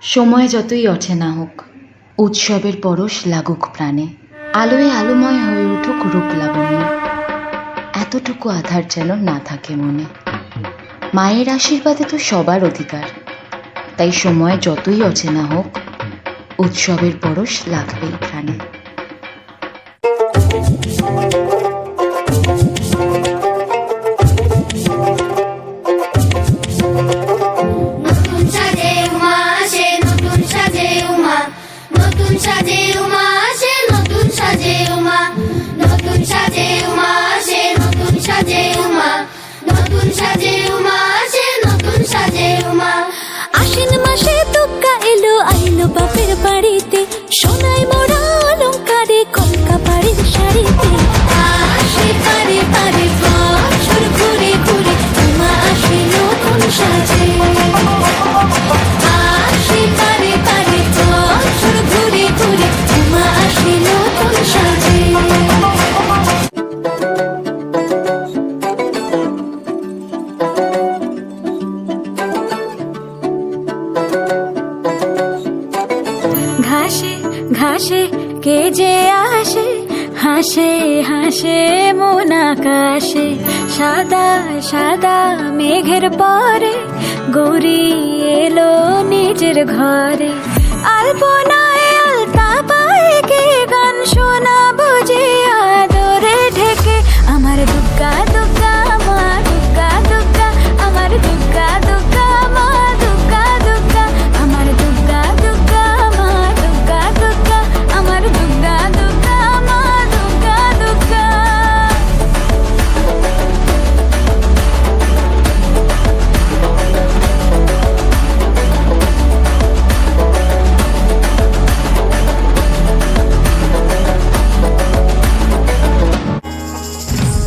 সময় যতই অচেনা হোক, উৎসবের পরশ লাগুক প্রাণে, আলোয় আলোময় হয়ে উঠুক রূপ লাবণ্য। এতটুকু আধার যেন না থাকে মনে। মায়ের আশীর্বাদে তো সবার অধিকার। তাই সময় যতই অচেনা হোক, উৎসবের পরশ লাগবেই প্রাণে। সাজে উমা আসে আশ্বিন মাসে তুক্কা এলো আইলো বাপের বাড়িতে। ঘাসে ঘাসে, কে যে আসে? হাসে হাসে, মন আকাশে। সাদা সাদা মেঘের পরে গৌরী এলো নিজের ঘরে। আলপনায় আলতা পায় কে গান শোনা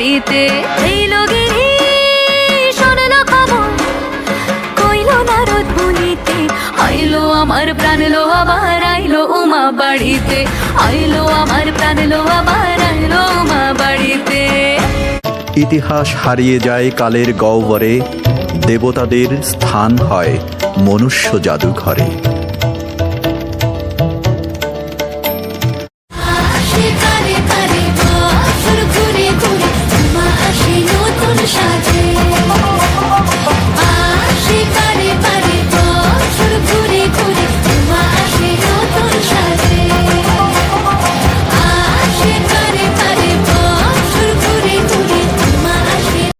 বাড়িতে। এইলো গিরি শোনলো খবর। আইলো আমার প্রাণ লো, আবার আইলো উমা বাড়িতে। আইলো আমার প্রাণ লো, আবার আইলো উমা বাড়িতে। ইতিহাস হারিয়ে যায় কালের গহ্বরে, দেবতাদের স্থান হয় মনুষ্য জাদুঘরে।